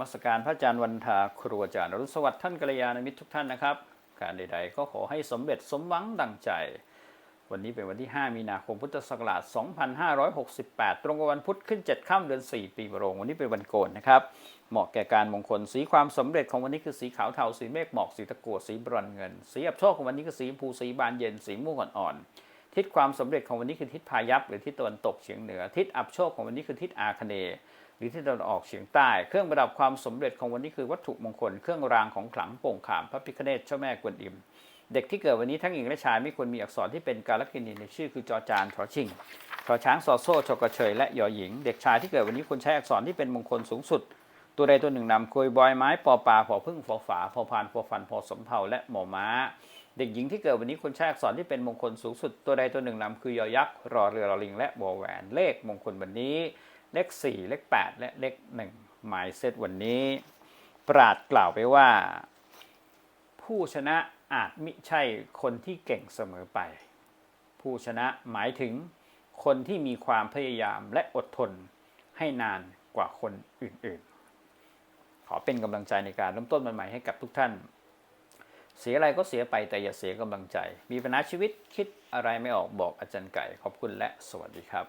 มัสการพระอาจารย์วันทาครูอาจารย์อรุณสวัสดิ์ท่านกัลยาณมิตรทุกท่านนะครับ การใดๆก็ขอให้สำเร็จสมหวังดังใจ วันนี้เป็นวันที่ 5 มีนาคมพุทธศักราช 2568 ตรงกับวันพุธขึ้น7ค่ำเดือน 4 ปีมะโรง วันนี้เป็นวันโกนนะครับ เหมาะแก่การมงคล สีความสำเร็จของวันนี้คือสีขาวเทา สีเมฆหมอก สีตะกั่วสีบรอนเงิน สีอับโชคของวันนี้คือสีชมพูสีบานเย็น สีม่วงอ่อนๆ ทิศความสำเร็จของวันนี้คือทิศพายัพหรือทิศตะวันตกเฉียงเหนือ ทิศอับโชคของวันนี้คือทิศอาคเนย หรือที่ตะวันออกเฉียงใต้ เครื่องประดับความสำเร็จของวันนี้คือวัตถุมงคล เครื่องรางของขลังโป่งขาม พระพิฆเนศเจ้าแม่กวนอิม เด็กที่เกิดวันนี้ทั้งหญิงและชายไม่ควรมีอักษรที่เป็นการลักษณีในชื่อคือจอจานทอชิงทอช้างซอโซ่ชกระเชยและยอหญิง เด็กชายที่เกิดวันนี้ควรใช้อักษรที่เป็นมงคลสูงสุด ตัวใดตัวหนึ่งนำคุยบอยไม้ปอปลาพอพึ่งพอฝาพอพานพอฟันพอสมเภาและหมอม้า เด็กหญิงที่เกิดวันนี้ควรใช้อักษรที่เป็นมงคลสูงสุด ตัวใดตัวหนึ่งนำคือยอยักษ์รอเรือรอลิง และวอแหวนเลขมงคลวันนี้ เลข4เลข8 และเลข1หมายเซตวันนี้ ปราดกล่าวไปว่า ผู้ชนะอาจมิใช่คนที่เก่งเสมอไป ผู้ชนะหมายถึงคนที่มีความพยายามและอดทนให้นานกว่าคนอื่นๆ ขอเป็นกำลังใจในการเริ่มต้นวันใหม่ให้กับทุกท่าน เสียอะไรก็เสียไปแต่อย่าเสียกำลังใจ มีปัญหาชีวิตคิดอะไรไม่ออกบอกอาจารย์ไก่ ขอบคุณและสวัสดีครับ